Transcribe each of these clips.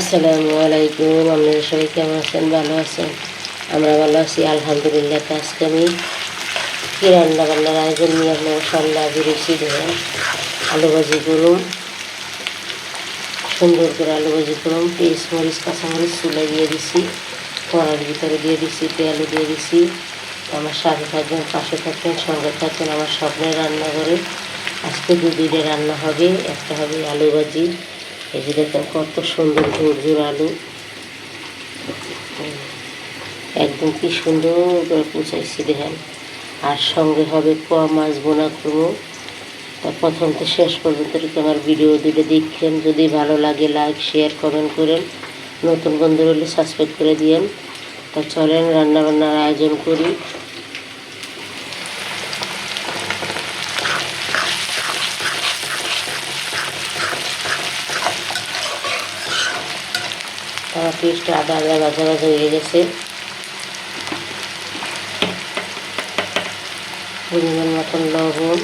আসসালামু আলাইকুম, আপনারা সবাই কেমন আছেন? ভালো আছেন? আমরা ভালো আছি, আলহামদুলিল্লাহ। আজকে আমি কী রান্না বান্নার আয়োজন নিয়ে আপনার সামনে বেরিয়েছি ধরেন আলু ভাজি করুন, সুন্দর করে আলু ভাজি করুন। পেঁয়াজ, মরিচ, কাঁচামরিচ চুলে দিয়ে দিছি, কড়ার ভিতরে দিয়ে দিছি তেলও দিয়ে দিছি। আমার সাথে থাকবেন, পাশে থাকবেন, সঙ্গে থাকবেন আমার স্বপ্নের রান্না করে আজকে দুদিনে রান্না হবে, একটা হবে আলু ভাজি এই যে দেখেন কত সুন্দর ঝোর আলু। একদম কি সুন্দর করে পুচাইছি দেখেন। আর সঙ্গে হবে পোয়া মাছ বোনা করব তা প্রথম তো শেষ পর্যন্ত আমার ভিডিও দুটো দেখছেন যদি ভালো লাগে লাইক শেয়ার কমেন্ট করেন। নতুন বন্ধু হলে সাবস্ক্রাইব করে দিয়েন। তা চলেন রান্না বান্নার আয়োজন করি। পেস্টটা আদা আদা ভাজা ভাজা হয়ে গেছে। পরিমাণ মতন লবণ।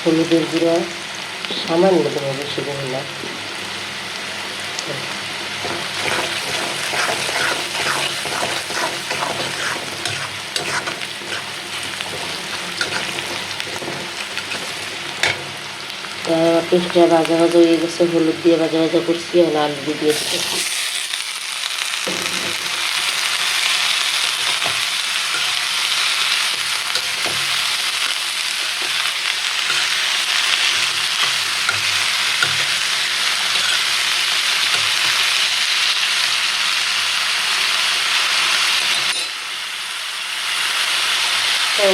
হলুদের গুঁড়া। সামান্য দেবো বেশি দেবো না। পেস্টটা ভাজা ভাজা হয়ে গেছে, হলুদ দিয়ে ভাজা ভাজা করছি, আর আলু দিয়ে দিয়েছি তো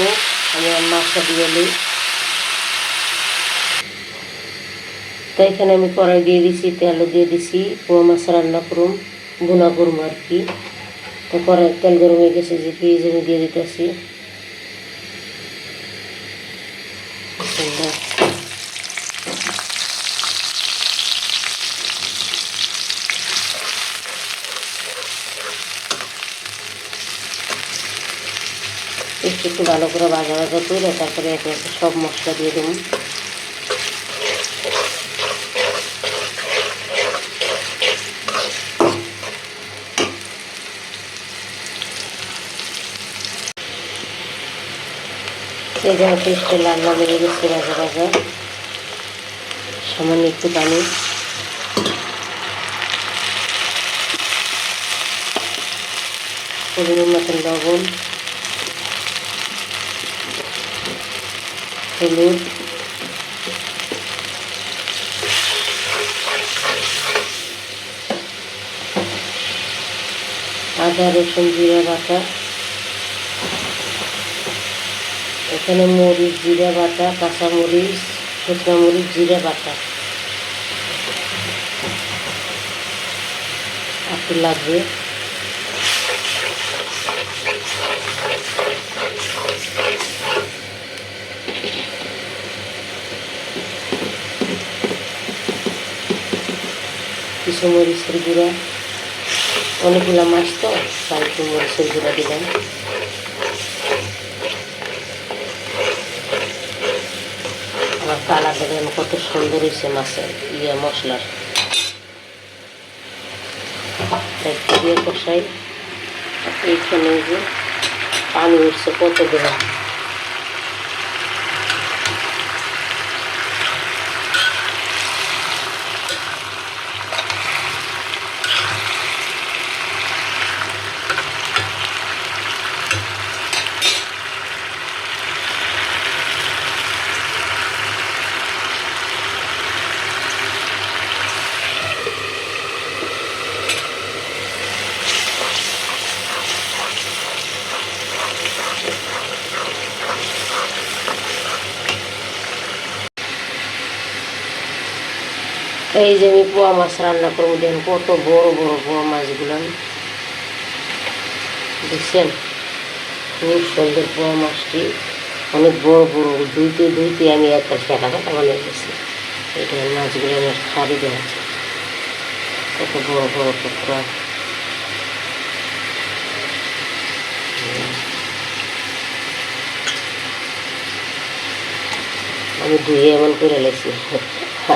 আমি মাছটা দিয়ে নিই তো এখানে আমি কড়াই দিয়ে দিছি, তেলও দিয়ে দিছি, পোয়া মাছ রান্না করুম বোনা করুম আর কি। তো কড়াই তেল গরম হয়ে গেছে, যে পেঁয়াজ আমি দিয়ে দিতেছি। একটু একটু ভালো করে ভাজা ভাজা করে তারপরে একে সব মশলা দিয়ে দেবো এই যেমন পেস্টে লাল লাল হয়ে গেছে ভাজা ভাজা সামান্য একটু পানি। পরিমাণ মতন লবণ, হলুদ, আদা, রসুন, জিরা, বাটা। এখানে মরিচ জিরা বাটা কাঁচা মরিচ শুকনো মরিচ জিরা বাটা। একটু লাগবে। কিছু মরিচের গুঁড়া। অনেকগুলো মাছ তো, তাই একটু মরিচের গুঁড়া দিলাম আমার কালার দেখেন কত সুন্দর হয়েছে মাছের ইয়ে মশলার। দিয়ে কষাই এইখানে যে পানি উঠছে কত দেওয়া এই যে আমি পোয়া মাছ রান্না করব, দেখেন কত বড় বড় পোয়া মাছগুলো। দেখছেন? খুব সুন্দর পোয়া মাছটি। অনেক বড় বড় ধুইতে ধুইতে আমি একটা সেটা কাটা বানিয়ে গেছি এটা মাছগুলো আমার খাড়ি দেওয়া কত বড় বড় টুকরা আমি ধুয়ে এমন করে লেছি।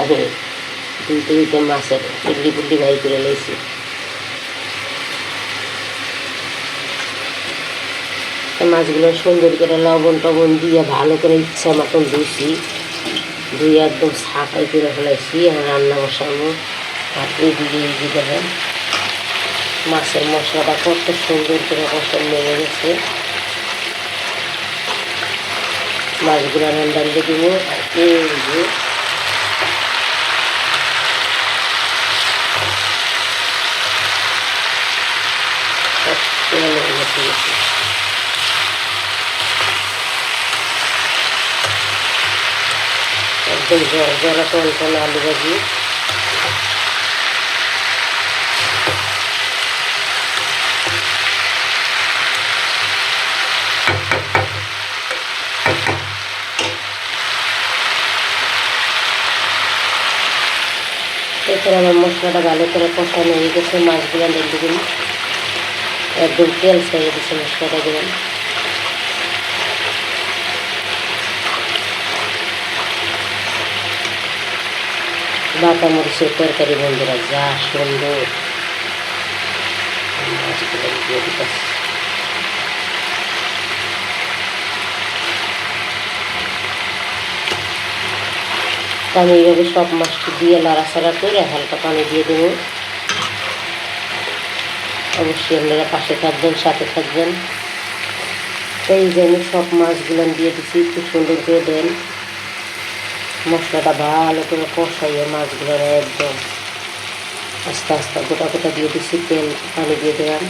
আমি ধুইতে ধুইতে মাছের পিল্লি পিল্লি ভাই করে লেছি মাছগুলো সুন্দর করে লবণ টবণ দিয়ে ভালো করে ইচ্ছা মতন ধুইছি। ধুয়ে একদম সাফাই করে ফেলাইছি আর রান্না বসানো আর এদিকে এদিকে দেখেন, মাছের মশলাটা কত সুন্দর করে কষান লেগে গেছে। মাছগুলো রান্নার দিব আর এই যে সব তেল লেগে গেছে গেছে। একদম জলা টন আলু ভাজি। এখানে আমার মশলাটা ভালো করে কষানো হয়ে গেছে, মাছগুলো দিন একদম তেল ছেড়ে দিচ্ছে মশলাটা দিলাম। বাটা মরিচের তরকারি, বন্ধুরা, যা সুন্দর। আমি এইভাবে সব মাছটি দিয়ে নাড়াচাড়া করে হালকা পানি দিয়ে দেবো। অবশ্যই আপনারা পাশে থাকবেন, সাথে থাকবেন। এই যে আমি সব মাছগুলো দিয়ে দিচ্ছি খুব সুন্দর করে দেন। মশলাটা ভালো করে কষাইয়ে মাছগুলো একদম আস্তে আস্তে গোটা গোটা দিয়ে দিচ্ছি তেল, পানি দিয়ে দিলাম।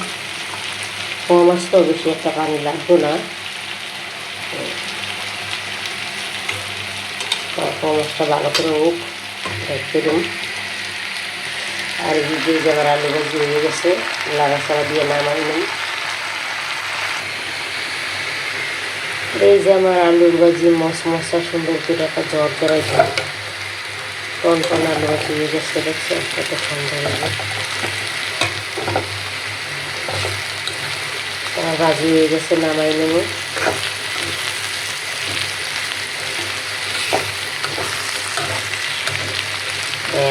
মাছ তো বেশি একটা পানি লাগবে না। মাছটা ভালো করে উঠ, রেখে দিন আর এই যে যে আমার আলু হয়ে গেছে লাগাছাড়া দিয়ে নামাই নিই। এই যে আমার আলুর ভাজি, মশ মশা, সুন্দর করে একটা জ্বর করাইছে টন টন আলু ভাজি হয়ে গেছে দেখছেন কত সুন্দর আমার ভাজি হয়ে গেছে, নামাই নেব।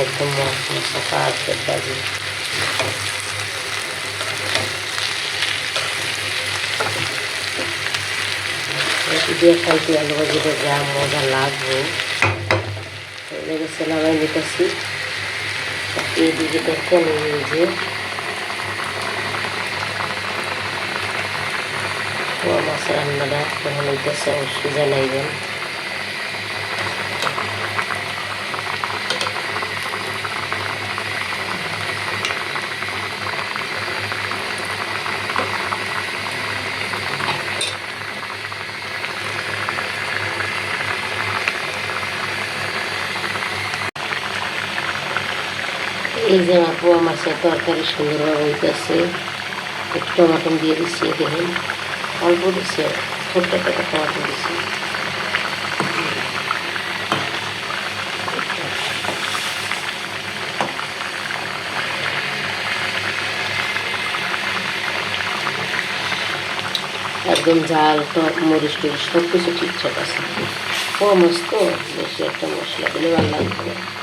একদম মশ মশা পারফেক্ট ভাজি। রুটি দিয়ে খাইতে আলু ভাজিটা যা মজা লাগবে লেগেছে নামাই নিতেছি এদিকে দেখেন এই যে পোয়া মাছ রান্নাটা কেমন হইতেছে অবশ্যই জানাইবেন এই যে আমার পোয়া মাছের তরকারি সুন্দরভাবে হইতেছে একটু টমাটো দিয়ে দিচ্ছি দেখেন অল্প দিচ্ছি ছোট্ট একটা টমাটো দিচ্ছি একদম জাল টক মরিচ টরিচ সব কিছু ঠিকঠাক আছে মাছ তো বেশি একটা মশলা দিলে ভালো লাগবে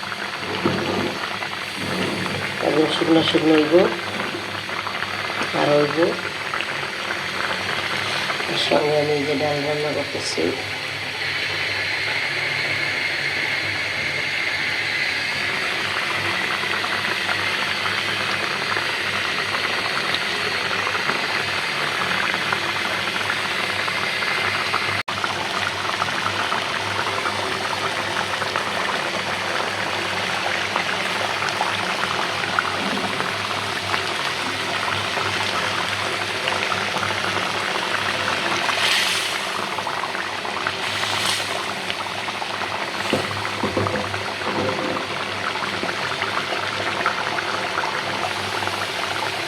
একদম শুকনো শুকনো হইব আর হইব সঙ্গে আমি যে ডাল রান্না করতেছি।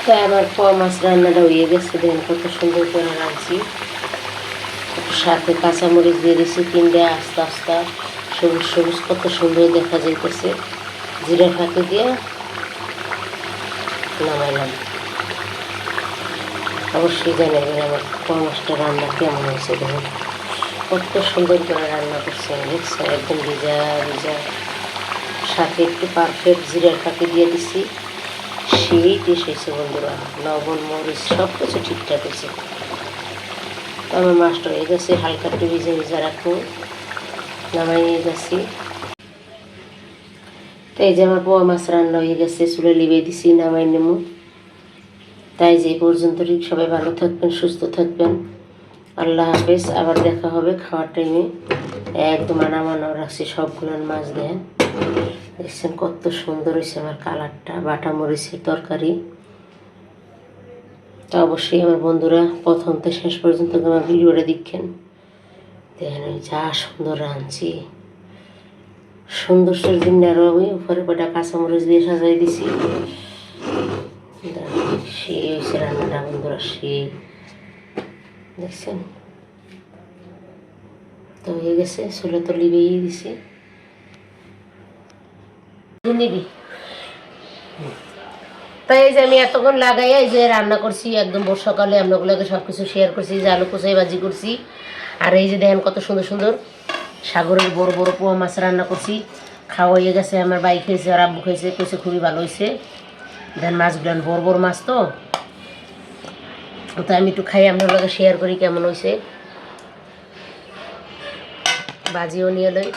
তাই আমার পোয়া মাছ রান্নাটা হয়ে গেছে, দেখেন কত সুন্দর করে রাঁধছি। সাথে কাঁচামরিচ দিয়ে দিয়েছি তিনটে আস্তে আস্তে। সবুজ সবুজ, কত সুন্দর দেখা যাইতেছে। জিরা ফাঁকে দিয়ে নামাইলাম। অবশ্যই জানাবেন আমার মাছটা রান্না কেমন হয়েছে, দেখুন। কত সুন্দর করে রান্না করছে একদম ভিজা ভিজা। সাথে একটু পারফেক্ট জিরার পাখি দিয়ে দিছি। সেই টেস্ট হয়েছে বন্ধুরা, লবণ, মরিচ সব কিছু ঠিকঠাক হয়েছে। আমার মাস্টার হয়ে গেছে, হালকা একটু ভিজা ভিজা রাখব, নামাই নিয়ে যাচ্ছি। তো এই যে আমার পোয়া মাছ রান্না হয়ে গেছে, চুলে লিবে দিছি, নামাই নেমু তাই যে পর্যন্ত, সবাই ভালো থাকবেন, সুস্থ থাকবেন। আল্লাহ হাফেজ, আবার দেখা হবে খাওয়ার টাইমে একদম আনামানো রাখছি সবগুলো মাছ দেন। দেখছেন কত সুন্দর হয়েছে আমার কালারটা, বাটা মরিচের তরকারি। তো অবশ্যই আমার বন্ধুরা প্রথম থেকে শেষ পর্যন্ত আমার ভিডিওটা দেখেন। দেখেন আমি যা সুন্দর রাঁধছি। সুন্দর সবজির আরও আমি উপরে কটা কাঁচামরিচ দিয়ে সাজাই দিছি। সে হয়েছে রান্নাটা বন্ধুরা সে দেখছেন? তো হয়ে গেছে, চুলে তো লিবেই দিছি। নিবি। তাই এই যে আমি এতক্ষণ লাগাই এই যে রান্না করছি, একদম ভোর সকালে আপনাগুলোকে সব কিছু শেয়ার করছি যে আলু কুচাই ভাজি করছি। আর এই যে দেখেন কত সুন্দর সুন্দর সাগরের বড় বড় পোয়া মাছ রান্না করছি। খাওয়া হয়ে গেছে, আমার বাইক খেয়েছে আর আব্বু খেয়েছে, কইছে খুবই ভালো হয়েছে দেন মাছগুলো বড় বড় মাছ তো। তো আমি একটু খাই, আপনার শেয়ার করি কেমন হয়েছে বাজিও নিয়ে লই।